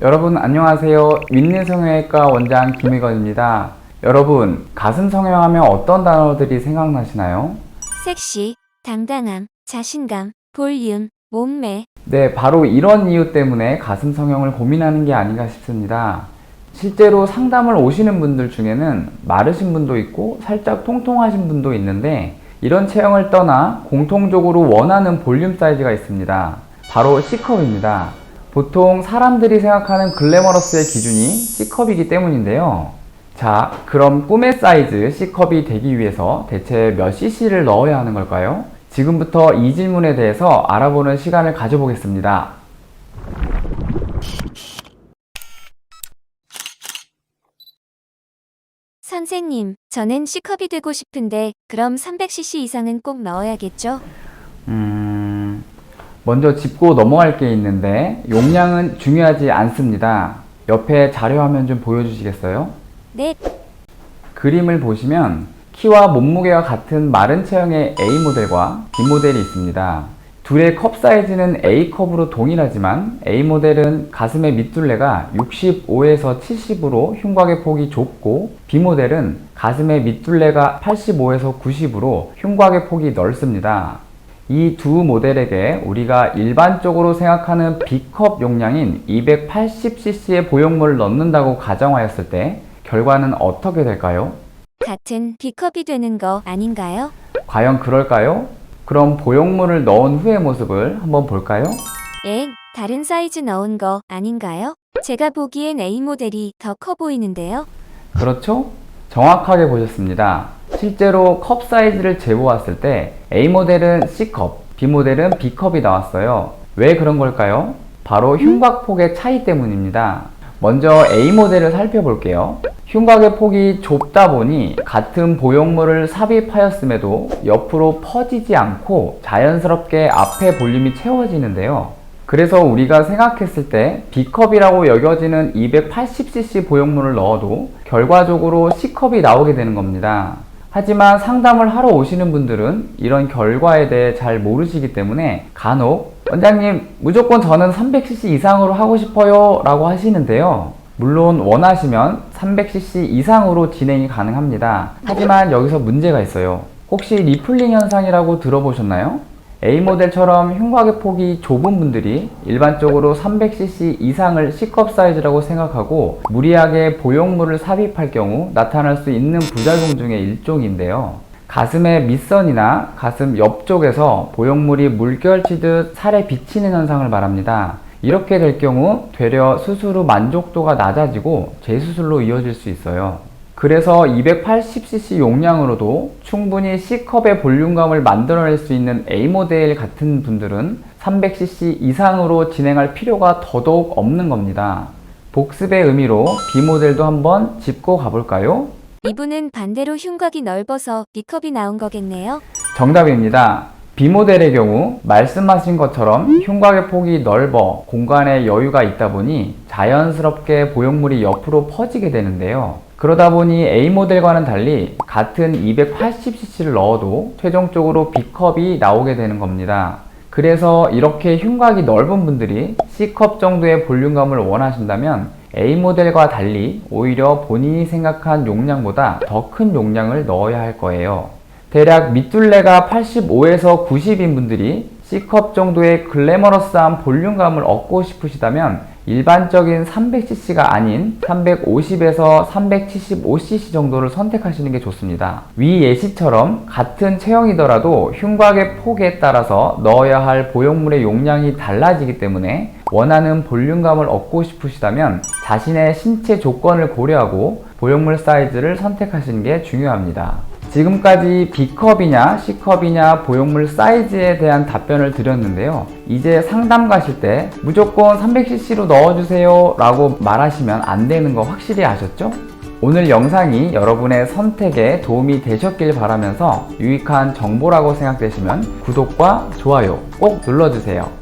여러분 안녕하세요. 윈내성형외과 원장 김혜건입니다. 여러분 가슴 성형하면 어떤 단어들이 생각나시나요? 섹시, 당당함, 자신감, 볼륨, 몸매, 네, 바로 이런 이유 때문에 가슴 성형을 고민하는 게 아닌가 싶습니다. 실제로 상담을 오시는 분들 중에는 마르신 분도 있고 살짝 통통하신 분도 있는데 이런 체형을 떠나 공통적으로 원하는 볼륨 사이즈가 있습니다. 바로 C컵입니다. 보통 사람들이 생각하는 글래머러스의 기준이 C컵이기 때문인데요. 자, 그럼 꿈의 사이즈 C컵이 되기 위해서 대체 몇 cc를 넣어야 하는 걸까요? 지금부터 이 질문에 대해서 알아보는 시간을 가져보겠습니다. 선생님, 저는 C컵이 되고 싶은데 그럼 300cc 이상은 꼭 넣어야겠죠? 음, 먼저 짚고 넘어갈 게 있는데 용량은 중요하지 않습니다. 옆에 자료 화면 좀 보여주시겠어요? 네, 그림을 보시면 키와 몸무게가 같은 마른 체형의 A 모델과 B 모델이 있습니다. 둘의 컵 사이즈는 A컵으로 동일하지만 A 모델은 가슴의 밑둘레가 65에서 70으로 흉곽의 폭이 좁고 B 모델은 가슴의 밑둘레가 85에서 90으로 흉곽의 폭이 넓습니다. 이 두 모델에게 우리가 일반적으로 생각하는 B컵 용량인 280cc의 보형물을 넣는다고 가정하였을 때 결과는 어떻게 될까요? 같은 B컵이 되는 거 아닌가요? 과연 그럴까요? 그럼 보형물을 넣은 후의 모습을 한번 볼까요? 엥, 다른 사이즈 넣은 거 아닌가요? 제가 보기엔 A 모델이 더 커 보이는데요. 그렇죠? 정확하게 보셨습니다. 실제로 컵 사이즈를 재보았을 때 A 모델은 C컵, B 모델은 B컵이 나왔어요. 왜 그런 걸까요? 바로 흉곽폭의 차이 때문입니다. 먼저 A 모델을 살펴볼게요. 흉곽의 폭이 좁다 보니 같은 보형물을 삽입하였음에도 옆으로 퍼지지 않고 자연스럽게 앞에 볼륨이 채워지는데요. 그래서 우리가 생각했을 때 B컵이라고 여겨지는 280cc 보형물을 넣어도 결과적으로 C컵이 나오게 되는 겁니다. 하지만 상담을 하러 오시는 분들은 이런 결과에 대해 잘 모르시기 때문에 간혹 원장님 무조건 저는 300cc 이상으로 하고 싶어요 라고 하시는데요. 물론 원하시면 300cc 이상으로 진행이 가능합니다. 하지만 여기서 문제가 있어요. 혹시 리플링 현상이라고 들어보셨나요? A 모델처럼 흉곽의 폭이 좁은 분들이 일반적으로 300cc 이상을 C컵 사이즈라고 생각하고 무리하게 보형물을 삽입할 경우 나타날 수 있는 부작용 중의 일종인데요. 가슴의 밑선이나 가슴 옆쪽에서 보형물이 물결치듯 살에 비치는 현상을 말합니다. 이렇게 될 경우 되려 수술 후 만족도가 낮아지고 재수술로 이어질 수 있어요. 그래서 280cc 용량으로도 충분히 C컵의 볼륨감을 만들어낼 수 있는 A 모델 같은 분들은 300cc 이상으로 진행할 필요가 더더욱 없는 겁니다. 복습의 의미로 B 모델도 한번 짚고 가볼까요? 이분은 반대로 흉곽이 넓어서 B컵이 나온 거겠네요. 정답입니다. B 모델의 경우 말씀하신 것처럼 흉곽의 폭이 넓어 공간에 여유가 있다 보니 자연스럽게 보형물이 옆으로 퍼지게 되는데요. 그러다 보니 A 모델과는 달리 같은 280cc를 넣어도 최종적으로 B컵이 나오게 되는 겁니다. 그래서 이렇게 흉곽이 넓은 분들이 C컵 정도의 볼륨감을 원하신다면 A 모델과 달리 오히려 본인이 생각한 용량보다 더 큰 용량을 넣어야 할 거예요. 대략 밑둘레가 85에서 90인 분들이 C컵 정도의 글래머러스한 볼륨감을 얻고 싶으시다면 일반적인 300cc가 아닌 350에서 375cc 정도를 선택하시는 게 좋습니다. 위 예시처럼 같은 체형이더라도 흉곽의 폭에 따라서 넣어야 할 보형물의 용량이 달라지기 때문에 원하는 볼륨감을 얻고 싶으시다면 자신의 신체 조건을 고려하고 보형물 사이즈를 선택하시는 게 중요합니다. 지금까지 B컵이냐 C컵이냐 보형물 사이즈에 대한 답변을 드렸는데요. 이제 상담 가실 때 무조건 300cc로 넣어주세요 라고 말하시면 안 되는 거 확실히 아셨죠? 오늘 영상이 여러분의 선택에 도움이 되셨길 바라면서 유익한 정보라고 생각되시면 구독과 좋아요 꼭 눌러주세요.